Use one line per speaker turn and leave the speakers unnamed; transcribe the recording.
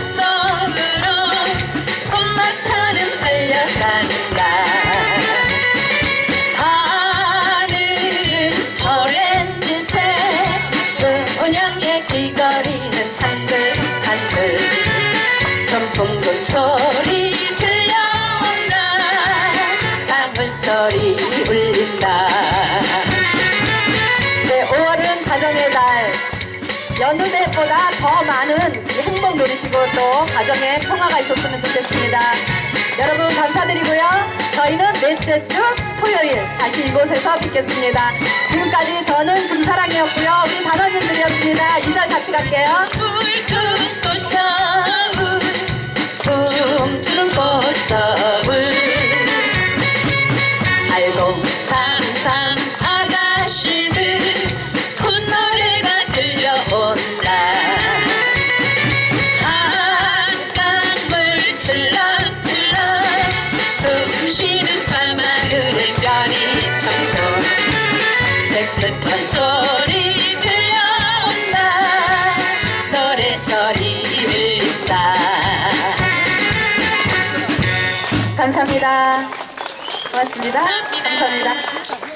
숲속으로 콧마처럼 흘려간다 하늘, 오렌지색 은운영에 귀걸이는 한글한글. 선풍금 소리. 어느 때보다 더 많은 이 행복 누리시고 또 가정에 평화가 있었으면 좋겠습니다. 여러분 감사드리고요. 저희는 넷째 주 토요일 다시 이곳에서 뵙겠습니다. 지금까지 저는 금사랑이었고요. 우리 단원님들이었습니다. 이절 같이 갈게요.
숨쉬는 밤하늘의 별이 청청 색색한 소리 들려온다 노래 소리 들린다
감사합니다. 고맙습니다.
감사합니다.
감사합니다.